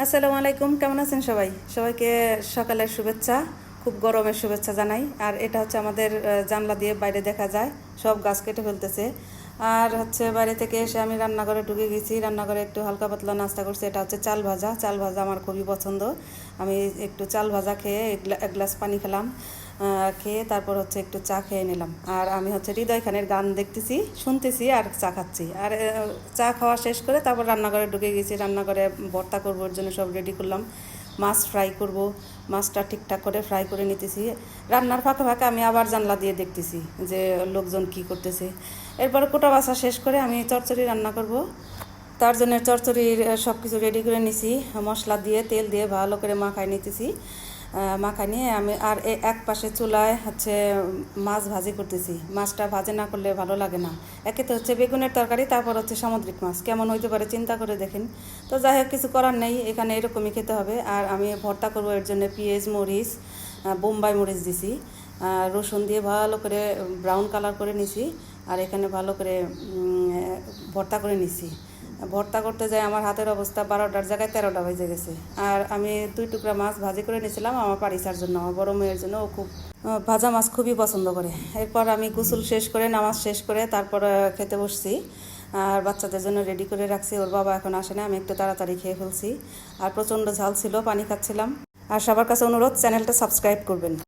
আসসালামু আলাইকুম, কেমন আছেন সবাই? সবাইকে সকালের শুভেচ্ছা, খুব গরমের শুভেচ্ছা জানাই। আর এটা হচ্ছে আমাদের জানলা দিয়ে বাইরে দেখা যায়, সব গাছ কেটে ফেলতেছে। আর হচ্ছে বাইরে থেকে এসে আমি রান্নাঘরে ঢুকে গেছি, রান্নাঘরে একটু হালকা পাতলা নাস্তা করছি। এটা হচ্ছে চাল ভাজা। চাল ভাজা আমার খুবই পছন্দ। আমি একটু চাল ভাজা খেয়ে এক গ্লাস পানি খেলাম খেয়ে তারপর হচ্ছে একটু চা খেয়ে নিলাম। আর আমি হচ্ছে হৃদয় খানের গান দেখতেছি, শুনতেছি আর চা খাচ্ছি। আর চা খাওয়া শেষ করে তারপর রান্নাঘরে ঢুকে গেছি। রান্নাঘরে ভর্তা করব ওর জন্য সব রেডি করলাম। মাছ ফ্রাই করব। মাছটা ঠিকঠাক করে ফ্রাই করে নিতেছি। রান্নার ফাঁকে ফাঁকে আমি আবার জানলা দিয়ে দেখতেছি যে লোকজন কি করতেছে। এরপর কোটা বাসা শেষ করে আমি চরচরি রান্না করব। তার জন্য চচ্চড়ির সব কিছু রেডি করে নিছি। মশলা দিয়ে তেল দিয়ে ভালো করে মাখাই নিতেছি। আহ, মাখা নিয়ে আমি আর এক পাশে চুলায় হচ্ছে মাছ ভাজি করতেছি। মাছটা ভাজি না করলে ভালো লাগে না। একে তো হচ্ছে বেগুনের তরকারি তারপর হচ্ছে সামুদ্রিক মাছ। কেমন হইতে পারে চিন্তা করে দেখেন। তো যাই হোক কিছু করার নেই এখানে এরকমই খেতে হবে। আর আমি ভর্তা করব এর জন্য পেঁয়াজ মরিচ বোম্বাই মরিচ দিছি। রসুন দিয়ে ভালো করে ব্রাউন কালার করে নিছি। আর এখানে ভালো করে ভর্তা করে নিছি। ভর্তা করতে যাই, আমার হাতের অবস্থা বারোটার জায়গায় তেরোটা বেজে গেছে। আর আমি দুই টুকরা মাছ ভাজি করে নিয়েছিলাম আমার পারিসার জন্য, আমার বড় মেয়ের জন্য। ও খুব ভাজা মাছ খুবই পছন্দ করে। এরপর আমি গোসল শেষ করে, নামাজ শেষ করে তারপর খেতে বসছি। আর বাচ্চাদের জন্য রেডি করে রাখছি, ওর বাবা এখন আসে না, আমি একটু তাড়াতাড়ি খেয়ে ফেলছি। আর প্রচণ্ড ঝাল ছিল, পানি খাচ্ছিলাম। আর সবার কাছে অনুরোধ, চ্যানেলটা সাবস্ক্রাইব করবেন।